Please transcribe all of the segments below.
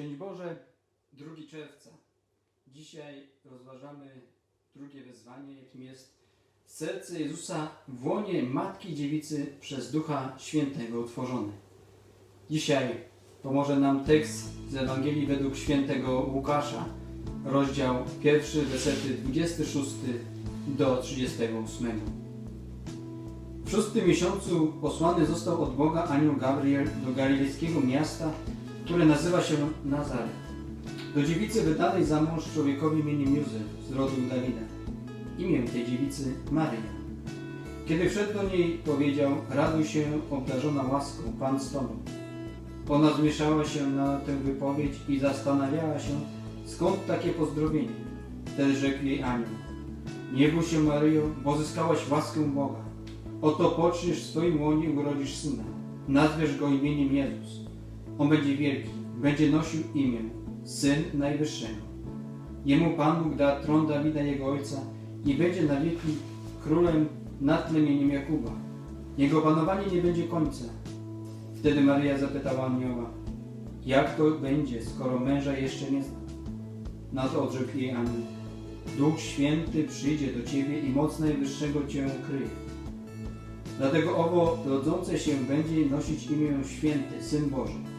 Szczęść Boże, 2 czerwca. Dzisiaj rozważamy drugie wezwanie, jakim jest serce Jezusa w łonie Matki Dziewicy przez Ducha Świętego utworzone. Dzisiaj pomoże nam tekst z Ewangelii według świętego Łukasza, rozdział pierwszy, wersety 26 do 38. W szóstym miesiącu posłany został od Boga anioł Gabriel do galilejskiego miasta, które nazywa się Nazaret. Do dziewicy wydanej za mąż człowiekowi imieniem Józef z rodu Dawida. Imię tej dziewicy Maryja. Kiedy wszedł do niej, powiedział, raduj się, obdarzona łaską, Pan z Tobą. Ona zmieszała się na tę wypowiedź i zastanawiała się, skąd takie pozdrowienie. Wtedy rzekł jej anioł, nie bój się Maryjo, bo zyskałaś łaskę Boga. Oto poczniesz w swoim łonie urodzisz syna. Nazwiesz go imieniem Jezus. On będzie wielki, będzie nosił imię Syn Najwyższego. Jemu Pan Bóg da tron Dawida jego ojca i będzie na wieki królem nad plemieniem Jakuba. Jego panowanie nie będzie końca. Wtedy Maryja zapytała anioła, jak to będzie, skoro męża jeszcze nie zna? Na to odrzekł jej anioł, Duch Święty przyjdzie do ciebie i moc Najwyższego cię kryje. Dlatego owo rodzące się będzie nosić imię Święty, Syn Boży.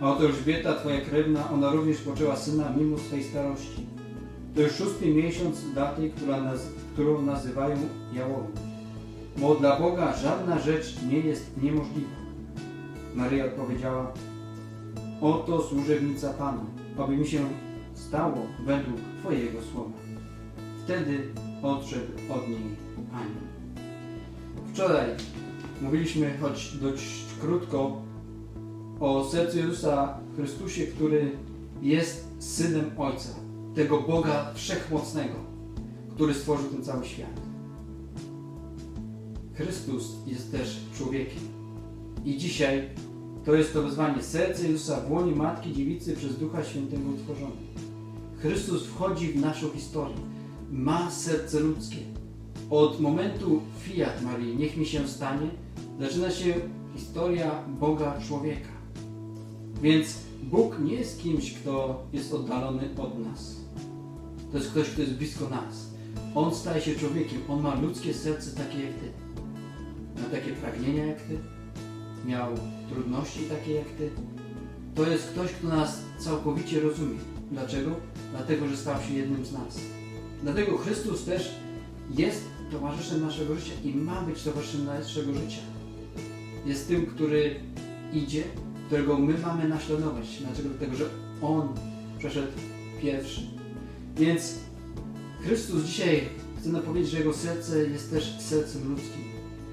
A oto Elżbieta, twoja krewna, ona również poczęła syna mimo swej starości. To już szósty miesiąc daty, która naz którą nazywają jałową. Bo dla Boga żadna rzecz nie jest niemożliwa. Maryja odpowiedziała, oto służebnica Pana, aby mi się stało według Twojego słowa. Wtedy odszedł od niej anioł. Wczoraj mówiliśmy, choć dość krótko, o sercu Jezusa Chrystusie, który jest Synem Ojca, tego Boga Wszechmocnego, który stworzył ten cały świat. Chrystus jest też człowiekiem. I dzisiaj to jest to wyzwanie. Serce Jezusa w łonie Matki Dziewicy przez Ducha Świętego utworzone. Chrystus wchodzi w naszą historię. Ma serce ludzkie. Od momentu fiat Marii, niech mi się stanie, zaczyna się historia Boga człowieka. Więc Bóg nie jest kimś, kto jest oddalony od nas. To jest ktoś, kto jest blisko nas. On staje się człowiekiem. On ma ludzkie serce takie jak ty. Miał takie pragnienia jak ty. Miał trudności takie jak ty. To jest ktoś, kto nas całkowicie rozumie. Dlaczego? Dlatego, że stał się jednym z nas. Dlatego Chrystus też jest towarzyszem naszego życia i ma być towarzyszem naszego życia. Jest tym, który idzie, którego my mamy naśladować. Dlaczego? Dlatego, że On przeszedł pierwszy. Więc Chrystus dzisiaj chce nam powiedzieć, że Jego serce jest też sercem ludzkim.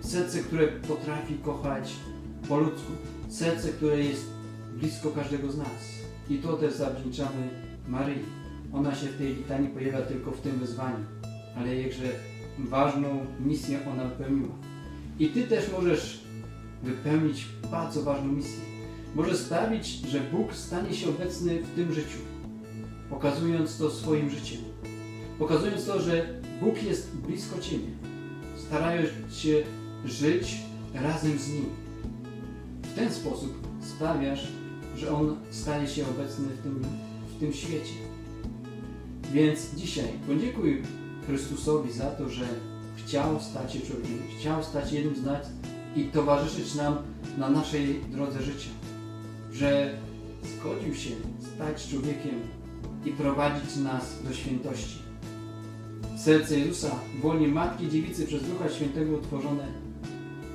Serce, które potrafi kochać po ludzku. Serce, które jest blisko każdego z nas. I to też zawdzięczamy Maryi. Ona się w tej litanii pojawia tylko w tym wyzwaniu, ale jakże ważną misję ona wypełniła. I Ty też możesz wypełnić bardzo ważną misję. Może sprawić, że Bóg stanie się obecny w tym życiu, pokazując to swoim życiem. Pokazując to, że Bóg jest blisko Ciebie, starając się żyć razem z Nim. W ten sposób sprawiasz, że On staje się obecny w tym, w tym świecie. Więc dzisiaj podziękuj Chrystusowi za to, że chciał stać się człowiekiem, chciał stać jednym z nas i towarzyszyć nam na naszej drodze życia. Że zgodził się stać człowiekiem i prowadzić nas do świętości. Serce Jezusa, wolnie Matki Dziewicy przez Ducha Świętego utworzone,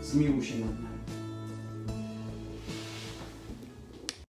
zmiłuj się nad nami.